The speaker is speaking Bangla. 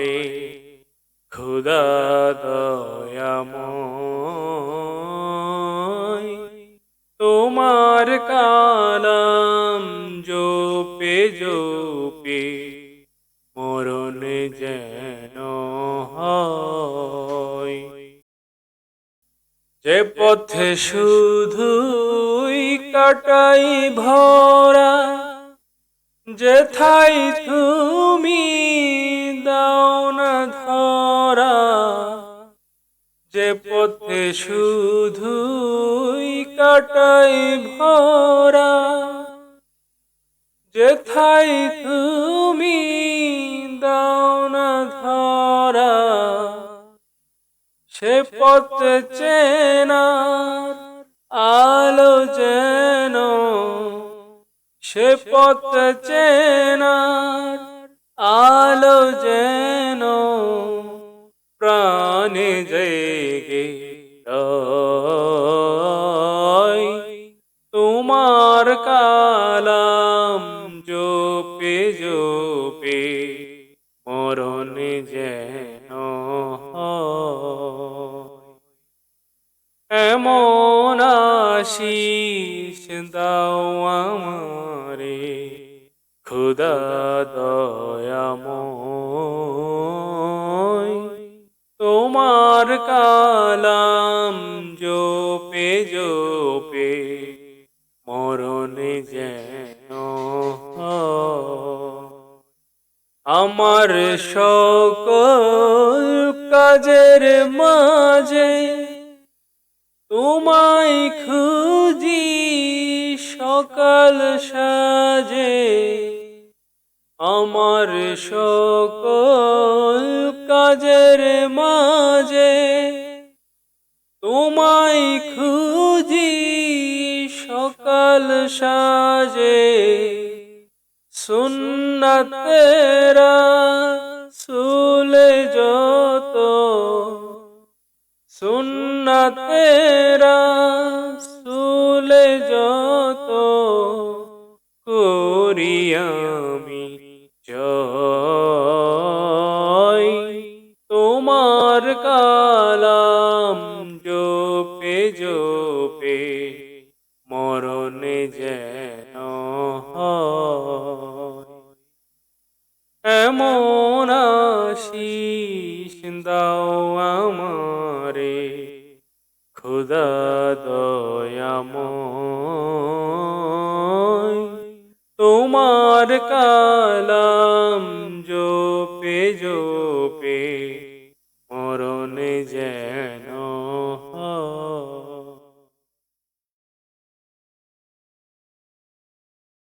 আমারে খুদা দয়াময়। তোমার কালাম জোপে জোপে, মরণ যেন যে পথে শুধুই কাটাই ভরা যে থাই তুমি যে পথে শুধুই কাটাই ভরা যেথাই তুমি দাও না ধরা, সে পথ চেনার আলো যেন, সে পথ চেনার আলো যেন তোমার কালাম জোপে জোপে মরণ যেন এমন আশিস দাও আমারে খুদা দয়াময় তোমার কালাম জোপে জোপে, মরণ যেন। আমার সকল কাজের মাঝে তোমায় খুঁজি সকাল সাজে আমার সকল কাজের মাঝে তোমায় খুঁজি সকাল সাজে। সুন্নতেরা সুলে যত সুন্নতেরা কালাম জোপে জোপে, মরণ যেন। এমন আশিস দাও আমারে, খুদা দয়াম তোমার কালাম জোপে জোপে যেন